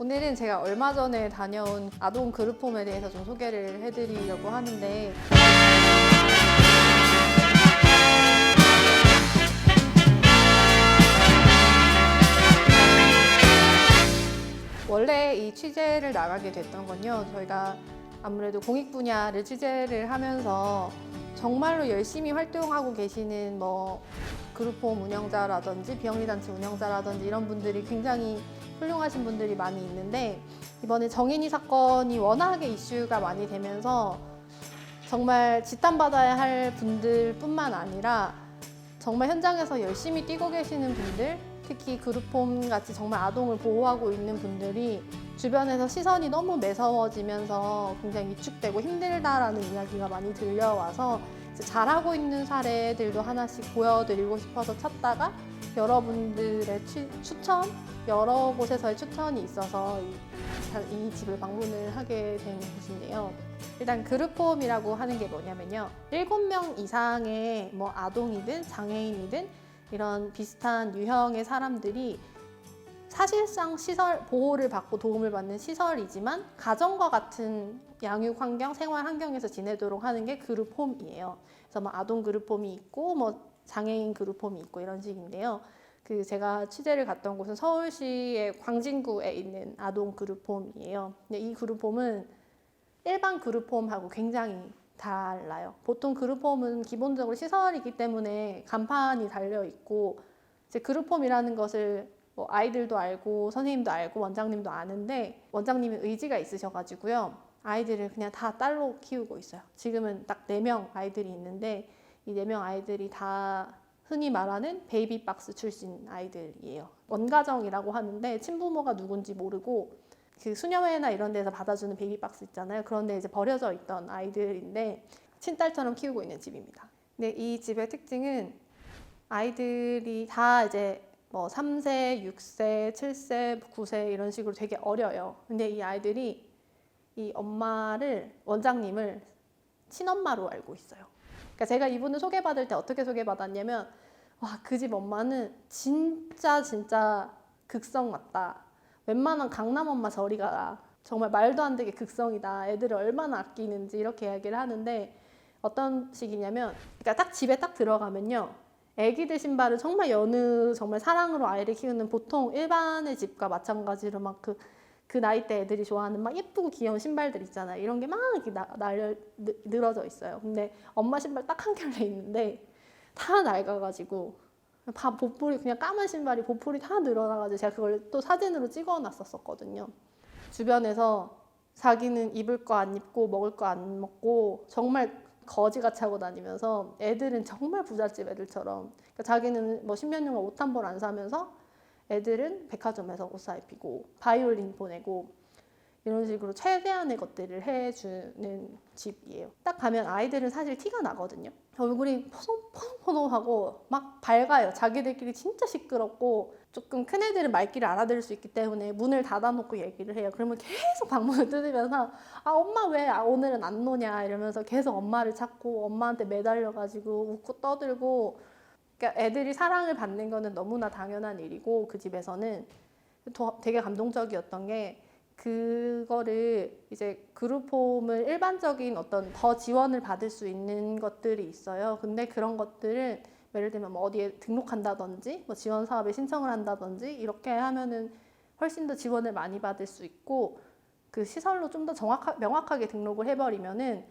오늘은 제가 얼마 전에 다녀온 아동 그룹홈에 대해서 좀 소개를 해드리려고 하는데 원래 이 취재를 나가게 됐던 건요. 저희가 아무래도 공익 분야를 취재를 하면서 정말로 열심히 활동하고 계시는 뭐 그룹홈 운영자라든지 비영리 단체 운영자라든지 이런 분들이 굉장히 훌륭하신 분들이 많이 있는데 이번에 정인이 사건이 워낙에 이슈가 많이 되면서 정말 지탄받아야 할 분들뿐만 아니라 정말 현장에서 열심히 뛰고 계시는 분들 특히 그룹홈 같이 정말 아동을 보호하고 있는 분들이 주변에서 시선이 너무 매서워지면서 굉장히 위축되고 힘들다라는 이야기가 많이 들려와서 잘하고 있는 사례들도 하나씩 보여드리고 싶어서 찾다가 여러분들의 추, 추천 여러 곳에서의 추천이 있어서 이, 이 집을 방문을 하게 된 곳인데요. 일단 그룹홈이라고 하는 게 뭐냐면요. 7명 이상의 뭐 아동이든 장애인이든 이런 비슷한 유형의 사람들이 사실상 시설 보호를 받고 도움을 받는 시설이지만 가정과 같은 양육 환경, 생활 환경에서 지내도록 하는 게 그룹 홈이에요. 그래서 뭐 아동 그룹 홈이 있고 뭐 장애인 그룹 홈이 있고 이런 식인데요. 그 제가 취재를 갔던 곳은 서울시의 광진구에 있는 아동 그룹 홈이에요. 근데 이 그룹 홈은 일반 그룹 홈하고 굉장히 달라요. 보통 그룹 홈은 기본적으로 시설이기 때문에 간판이 달려 있고 이제 그룹 홈이라는 것을 뭐 아이들도 알고 선생님도 알고 원장님도 아는데 원장님이 의지가 있으셔가지고요. 아이들을 그냥 다 딸로 키우고 있어요. 지금은 딱 네 명 아이들이 있는데 이 네 명 아이들이 다 흔히 말하는 베이비 박스 출신 아이들이에요. 원가정이라고 하는데 친부모가 누군지 모르고 그 수녀회나 이런 데서 받아주는 베이비 박스 있잖아요. 그런데 이제 버려져 있던 아이들인데 친딸처럼 키우고 있는 집입니다. 근데 이 집의 특징은 아이들이 다 이제 뭐 3세, 6세, 7세, 9세 이런 식으로 되게 어려요. 근데 이 아이들이 이 엄마를 원장님을 친엄마로 알고 있어요. 그러니까 제가 이분을 소개받을 때 어떻게 소개받았냐면 와 그 집 엄마는 진짜 진짜 극성 같다. 웬만한 강남 엄마 저리 가라. 정말 말도 안 되게 극성이다. 애들을 얼마나 아끼는지 이렇게 이야기를 하는데 어떤 식이냐면 그러니까 딱 집에 딱 들어가면요. 애기들 신발을 정말 여느 정말 사랑으로 아이를 키우는 보통 일반의 집과 마찬가지로 막그 그 나이 때 애들이 좋아하는 막 예쁘고 귀여운 신발들 있잖아요. 이런 게 막 이렇게 나, 느- 늘어져 있어요. 근데 엄마 신발 딱 한 켤레 있는데 다 낡아가지고 다 보풀이 그냥 까만 신발이 보풀이 다 늘어나가지고 제가 그걸 또 사진으로 찍어놨었거든요. 주변에서 자기는 입을 거 안 입고 먹을 거 안 먹고 정말 거지같이 하고 다니면서 애들은 정말 부잣집 애들처럼 그러니까 자기는 뭐 십몇 년간 옷 한 벌 안 사면서 애들은 백화점에서 옷 사 입히고 바이올린 보내고 이런 식으로 최대한의 것들을 해주는 집이에요. 딱 가면 아이들은 사실 티가 나거든요. 얼굴이 포송포송포송하고 막 밝아요. 자기들끼리 진짜 시끄럽고 조금 큰 애들은 말귀를 알아들을 수 있기 때문에 문을 닫아놓고 얘기를 해요. 그러면 계속 방문을 뜯으면서 아 엄마 왜 아, 오늘은 안 노냐 이러면서 계속 엄마를 찾고 엄마한테 매달려가지고 웃고 떠들고 그러니까 애들이 사랑을 받는 거는 너무나 당연한 일이고 그 집에서는 더- 되게 감동적이었던 게 그거를 이제 그룹 홈을 일반적인 어떤 더 지원을 받을 수 있는 것들이 있어요. 근데 그런 것들은 예를 들면 뭐 어디에 등록한다든지 뭐 지원 사업에 신청을 한다든지 이렇게 하면은 훨씬 더 지원을 많이 받을 수 있고 그 시설로 좀 더 정확하 명확하게 등록을 해버리면은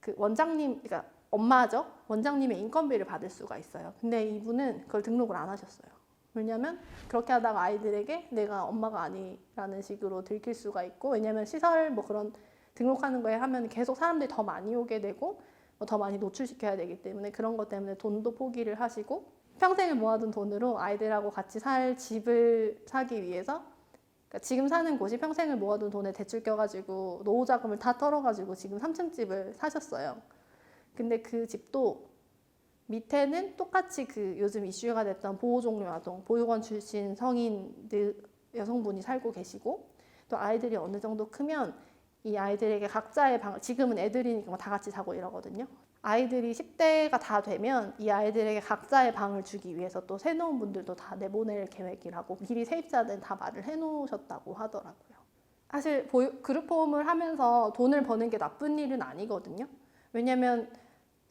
그 원장님 그러니까 엄마죠 원장님의 인건비를 받을 수가 있어요. 근데 이분은 그걸 등록을 안 하셨어요. 왜냐면 그렇게 하다가 아이들에게 내가 엄마가 아니라는 식으로 들킬 수가 있고 왜냐면 시설 뭐 그런 등록하는 거에 하면 계속 사람들이 더 많이 오게 되고 뭐 더 많이 노출시켜야 되기 때문에 그런 것 때문에 돈도 포기를 하시고 평생을 모아둔 돈으로 아이들하고 같이 살 집을 사기 위해서 그러니까 지금 사는 곳이 평생을 모아둔 돈에 대출 껴가지고 노후 자금을 다 털어가지고 지금 3층 집을 사셨어요. 근데 그 집도 밑에는 똑같이 그 요즘 이슈가 됐던 보호 종료 아동, 보육원 출신 성인들 여성분이 살고 계시고 또 아이들이 어느 정도 크면 이 아이들에게 각자의 방, 지금은 애들이니까 뭐다 같이 자고 이러거든요. 아이들이 10대가 다 되면 이 아이들에게 각자의 방을 주기 위해서 또 새놓은 분들도 다 내보낼 계획이라고 미리 세입자들은 다 말을 해놓으셨다고 하더라고요. 사실 보육, 그룹홈을 하면서 돈을 버는 게 나쁜 일은 아니거든요. 왜냐하면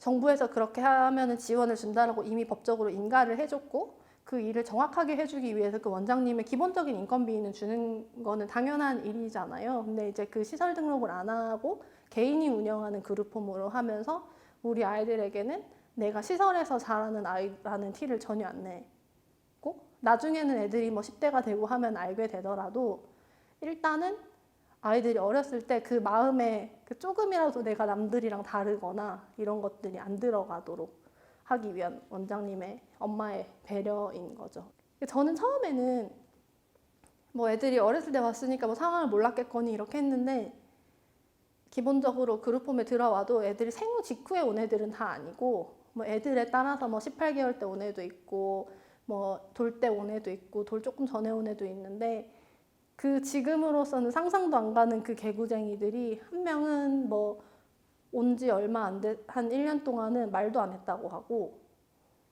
정부에서 그렇게 하면은 지원을 준다라고 이미 법적으로 인가를 해줬고 그 일을 정확하게 해주기 위해서 그 원장님의 기본적인 인건비는 주는 거는 당연한 일이잖아요. 근데 이제 그 시설 등록을 안 하고 개인이 운영하는 그룹홈으로 하면서 우리 아이들에게는 내가 시설에서 자라는 아이라는 티를 전혀 안 내고 나중에는 애들이 뭐 10대가 되고 하면 알게 되더라도 일단은 아이들이 어렸을 때 그 마음에 그 조금이라도 내가 남들이랑 다르거나 이런 것들이 안 들어가도록 하기 위한 원장님의 엄마의 배려인 거죠. 저는 처음에는 뭐 애들이 어렸을 때 왔으니까 뭐 상황을 몰랐겠거니 이렇게 했는데 기본적으로 그룹홈에 들어와도 애들이 생후 직후에 온 애들은 다 아니고 뭐 애들에 따라서 뭐 18개월 때 온 애도 있고 뭐 돌 때 온 애도 있고 돌 조금 전에 온 애도 있는데 그 지금으로서는 상상도 안 가는 그 개구쟁이들이 한 명은 뭐 온 지 얼마 안 돼, 한 1년 동안은 말도 안 했다고 하고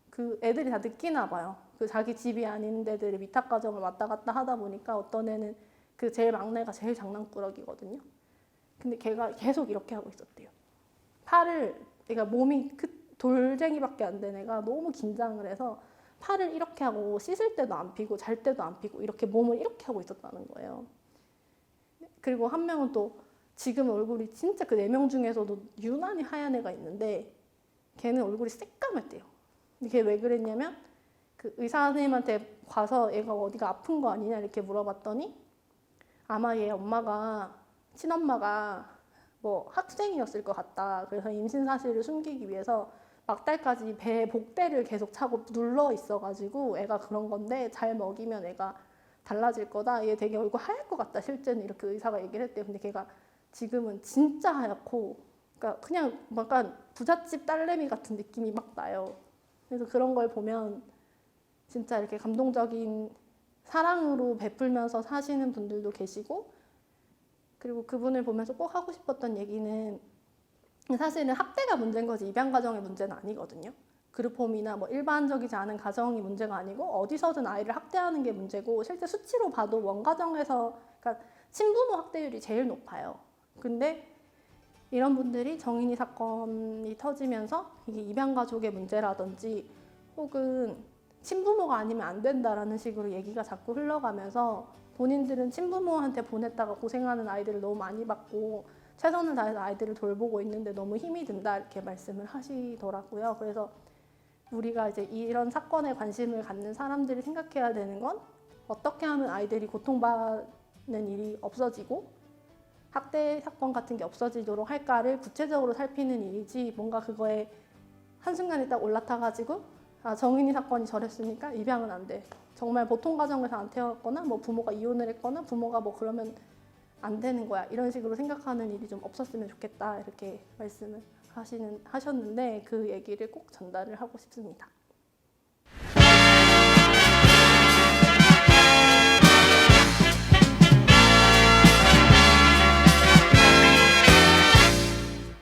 그 애들이 다 느끼나 봐요. 그 자기 집이 아닌 데들이 위탁 가정을 왔다 갔다 하다 보니까 어떤 애는 그 제일 막내가 제일 장난꾸러기거든요. 근데 걔가 계속 이렇게 하고 있었대요. 팔을 그러니까 몸이 그 돌쟁이밖에 안 된 애가 너무 긴장을 해서 팔을 이렇게 하고 씻을 때도 안 피고 잘 때도 안 피고 이렇게 몸을 이렇게 하고 있었다는 거예요. 그리고 한 명은 또 지금 얼굴이 진짜 그 네 명 중에서도 유난히 하얀 애가 있는데 걔는 얼굴이 새까맣대요. 걔왜 그랬냐면 그 의사 선생님한테 가서 얘가 어디가 아픈 거 아니냐 이렇게 물어봤더니 아마 얘 엄마가 친엄마가 뭐 학생이었을 것 같다. 그래서 임신 사실을 숨기기 위해서 막달까지 배에 복대를 계속 차고 눌러 있어가지고 애가 그런 건데 잘 먹이면 애가 달라질 거다. 얘 되게 얼굴 하얄 것 같다. 실제는 이렇게 의사가 얘기를 했대요. 근데 걔가 지금은 진짜 하얗고, 그러니까 그냥 약간 부잣집 딸내미 같은 느낌이 막 나요. 그래서 그런 걸 보면 진짜 이렇게 감동적인 사랑으로 베풀면서 사시는 분들도 계시고, 그리고 그분을 보면서 꼭 하고 싶었던 얘기는 사실은 학대가 문제인 거지 입양 가정의 문제는 아니거든요. 그룹홈이나 뭐 일반적이지 않은 가정이 문제가 아니고 어디서든 아이를 학대하는 게 문제고 실제 수치로 봐도 원가정에서 그러니까 친부모 학대율이 제일 높아요. 근데 이런 분들이 정인이 사건이 터지면서 이게 입양 가족의 문제라든지 혹은 친부모가 아니면 안 된다라는 식으로 얘기가 자꾸 흘러가면서 본인들은 친부모한테 보냈다가 고생하는 아이들을 너무 많이 받고 최선을 다해서 아이들을 돌보고 있는데 너무 힘이 든다 이렇게 말씀을 하시더라고요. 그래서 우리가 이제 이런 사건에 관심을 갖는 사람들이 생각해야 되는 건 어떻게 하면 아이들이 고통받는 일이 없어지고 학대 사건 같은 게 없어지도록 할까를 구체적으로 살피는 일이지 뭔가 그거에 한순간에 딱 올라타가지고 아 정인이 사건이 저랬으니까 입양은 안 돼. 정말 보통 가정에서 안 태어났거나 뭐 부모가 이혼을 했거나 부모가 뭐 그러면 안 되는 거야 이런 식으로 생각하는 일이 좀 없었으면 좋겠다 이렇게 말씀을 하시는 하셨는데 그 얘기를 꼭 전달을 하고 싶습니다.